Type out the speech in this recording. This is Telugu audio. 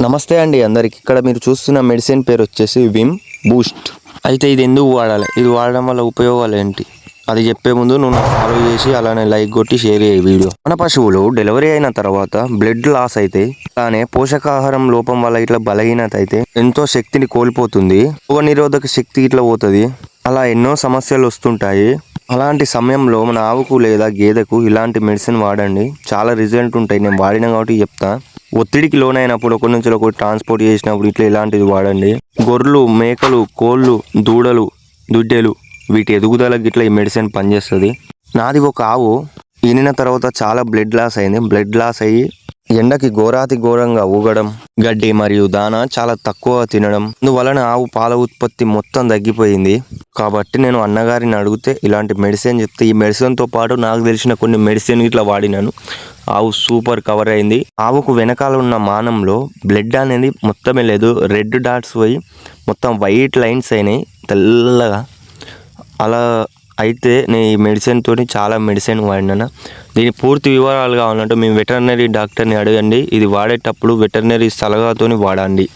నమస్తే అండి అందరికి. ఇక్కడ మీరు చూస్తున్న మెడిసిన్ పేరు వచ్చేసి విమ్ బూస్ట్. అయితే ఇది ఎందుకు వాడాలి? ఇది వాడడం వల్ల ఉపయోగాలు ఏంటి? అది చెప్పే ముందు నువ్వు ఫాలో చేసి అలానే లైక్ కొట్టి షేర్ చేయి వీడియో మన పశువులు డెలివరీ అయిన తర్వాత బ్లడ్ లాస్ అయితే అలానే పోషకాహారం లోపం వల్ల ఇట్లా బలహీనత అయితే ఎంతో శక్తిని కోల్పోతుంది. రోగ నిరోధక శక్తి ఇట్లా పోతుంది. అలా ఎన్నో సమస్యలు వస్తుంటాయి. అలాంటి సమయంలో మన ఆవుకు లేదా గేదెకు ఇలాంటి మెడిసిన్ వాడండి. చాలా రిజల్ట్ ఉంటాయి. నేను వాడిన కాబట్టి చెప్తా. ఒత్తిడికి లోనైనప్పుడు ఒకరి నుంచి ఒకటి ట్రాన్స్పోర్ట్ చేసినప్పుడు ఇట్లా ఇలాంటిది వాడండి. గొర్రెలు మేకలు కోళ్ళు దూడలు దుడ్డెలు వీటి ఎదుగుదలకు ఇట్లా ఈ మెడిసిన్ పనిచేస్తుంది. నాది ఒక ఆవు. ఈనిన తర్వాత చాలా బ్లడ్ లాస్ అయింది. బ్లడ్ లాస్ అయ్యి ఎండకి ఘోరాతి ఘోరంగా ఊగడం గడ్డి మరియు దానా చాలా తక్కువ తినడం అందువలన ఆవు పాల ఉత్పత్తి మొత్తం తగ్గిపోయింది. కాబట్టి నేను అన్నగారిని అడిగితే ఇలాంటి మెడిసిన్ చెప్తే ఈ మెడిసిన్తో పాటు నాకు తెలిసిన కొన్ని మెడిసిన్ ఇట్లా వాడినాను. ఆవు సూపర్ కవర్ అయింది. ఆవుకు వెనకాల ఉన్న మానంలో బ్లడ్ అనేది మొత్తమే లేదు. రెడ్ డాట్స్ పోయి మొత్తం వైట్ లైన్స్ అయినాయి తెల్లగా. అలా అయితే నేను ఈ మెడిసిన్తో చాలా మెడిసిన్ వాడినాను. దీని పూర్తి వివరాలు కావాలంటే మేము వెటర్నరీ డాక్టర్ని అడగండి. ఇది వాడేటప్పుడు వెటర్నరీ సలహాతోని వాడండి.